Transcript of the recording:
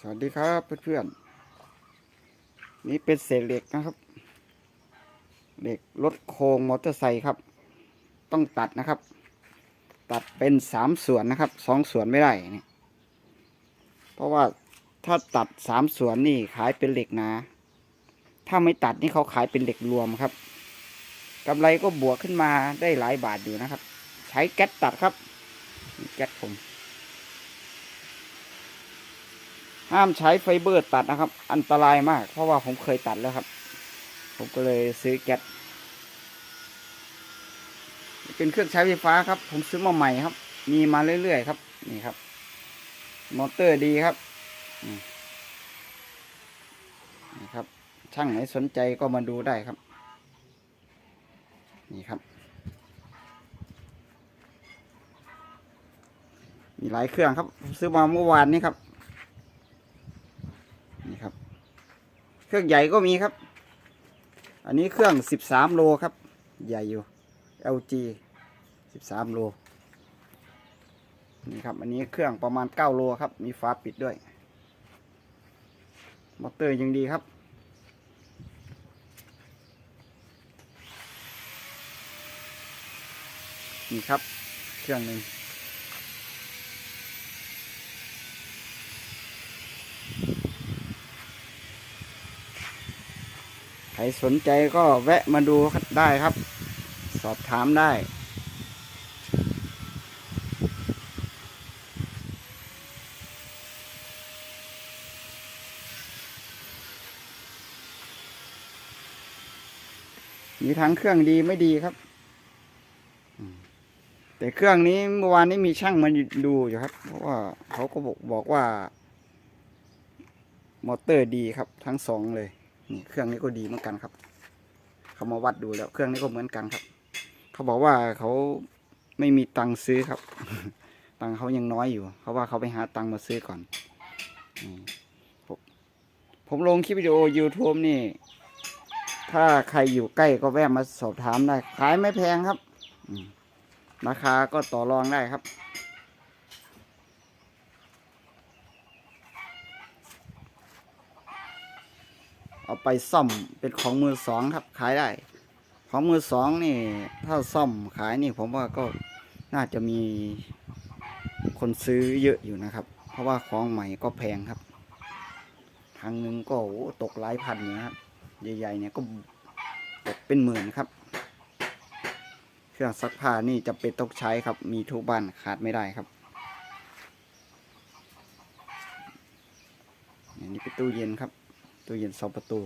สวัสดีครับเพื่อนๆนี่เป็นเศษเหล็กนะครับเหล็กรถโครงมอเตอร์ไซค์ครับ ต้องตัดนะครับ ตัดเป็นสามส่วนนะครับสองส่วนไม่ได้เนี่ยเพราะว่าถ้าตัดสามส่วนนี่ขายเป็นเหล็กหนาถ้าไม่ตัดนี่เขาขายเป็นเหล็กรวมครับกำไรก็บวกขึ้นมาได้หลายบาทอยู่นะครับ ใช้แก๊สตัดครับแก๊สผม ห้ามใช้ไฟเบอร์ตัดนะครับ อันตรายมาก เพราะว่าผมเคยตัดแล้วครับ ผมก็เลยซื้อแก๊สเป็นเครื่องใช้ไฟฟ้าครับ ผมซื้อมาใหม่ครับ มีมาเรื่อยๆครับ นี่ครับ มอเตอร์ดีครับนี่ครับ ช่างไหนสนใจก็มาดูได้ครับ นี่ครับ มีหลายเครื่องครับ ผมซื้อมาเมื่อวานนี้ครับ นี่ครับ เครื่องใหญ่ก็มีครับ อันนี้เครื่องสิบสามโลครับ ใหญ่อยู่ LG สิบสามโลนี่ครับ อันนี้เครื่องประมาณเก้าโลครับ มีฝาปิดด้วย มอเตอร์ยังดีครับ นี่ครับ เครื่องหนึ่ง ใคร สนใจก็แวะมาดูได้ครับ สอบถามได้ มีทั้งเครื่องดีไม่ดีครับ แต่เครื่องนี้เมื่อวานนี้มีช่างมาดูอยู่ครับ เพราะว่าเขาก็บอกบอกว่า มอเตอร์ดีครับทั้งสองเลย นี่เครื่องนี้ก็ดีเหมือนกันครับ เขามาวัดดูแล้ว เครื่องนี้ก็เหมือนกันครับ เขาบอกว่าเขาไม่มีตังค์ซื้อครับ ตังค์เขายังน้อยอยู่ เขาว่าเขาไปหาตังค์มาซื้อก่อนผมผมลงคลิปวิดีโอ YouTube นี่ ถ้าใครอยู่ใกล้ก็แวะมาสอบถามได้ ขายไม่แพงครับราคาก็ต่อรองได้ครับ เอาไปซ่อมเป็นของมือสองครับขายได้ ของมือสองนี่ ถ้าซ่อมขายนี่ผมว่าก็น่าจะมีคนซื้อเยอะอยู่นะครับ เพราะว่าของใหม่ก็แพงครับทางหนึงก็ตกหลายพันอยู่นะครับใหญ่ๆเนี่ยก็ตกเป็นหมื่นครับ เครื่องซักผ้านี่จะเป็นต้องใช้ครับ มีทุกบ้านขาดไม่ได้ครับอันนี้เป็นตู้เย็นครับ ตู้เย็นสองประตู